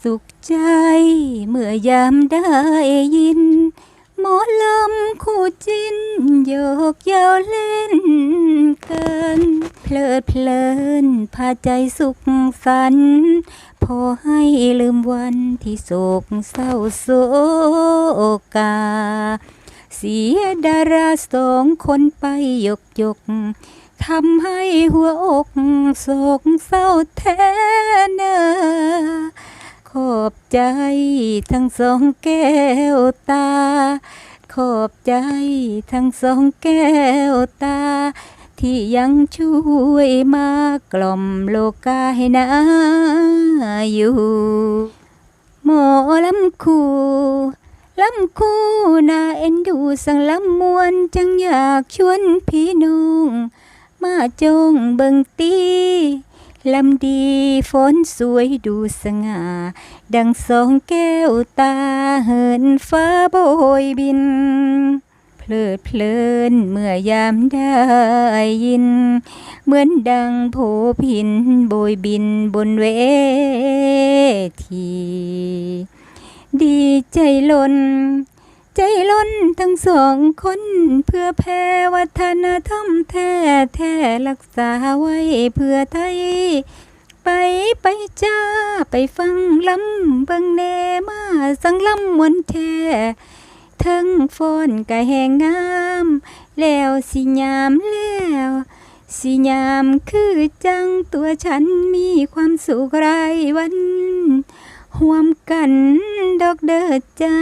สุขใจเมื่อยามได้ยิน หมอลำคู่จินโยกเยาวเล่นกันเพลิดเพลินพาใจสุขสันต์พอให้ลืมวันที่โศกเศร้าโศกา เสียดาราสองคนไปยกยกทำให้หัวอกโศกเศร้าแท้เนอ ขอบใจทั้งสองแก้วตา ขอบใจทั้งสองแก้วตา ที่ยังช่วยมากล่อมโลกาให้นาอยู่หมอลำคูลำคูน่าเอ็นดูสังลำมวนจังอยากชวนพี่น้องมาจงเบิ่งตี ลำดีฝนสวยดูสง่า ดังสองแก้วตาเหินฟ้าโบยบิน เพลิดเพลินเมื่อยามได้ยิน เหมือนดังโผพินโบยบินบนเวที ดีใจล้น ใจล้นทั้งสองคนเพื่อแผ่วัฒนธรรมแท้แท้รักษาไว้เพื่อไทย ไปไปจ้าไปฟังลำเบิงแน่มาสังลำมวนแท้ทั้งฟ้อนกะแหงงาม แล้วสิยามแล้วสิยามคือจังตัวฉันมีความสุขไรวัน ห่วมกันดอกเด้อจ้า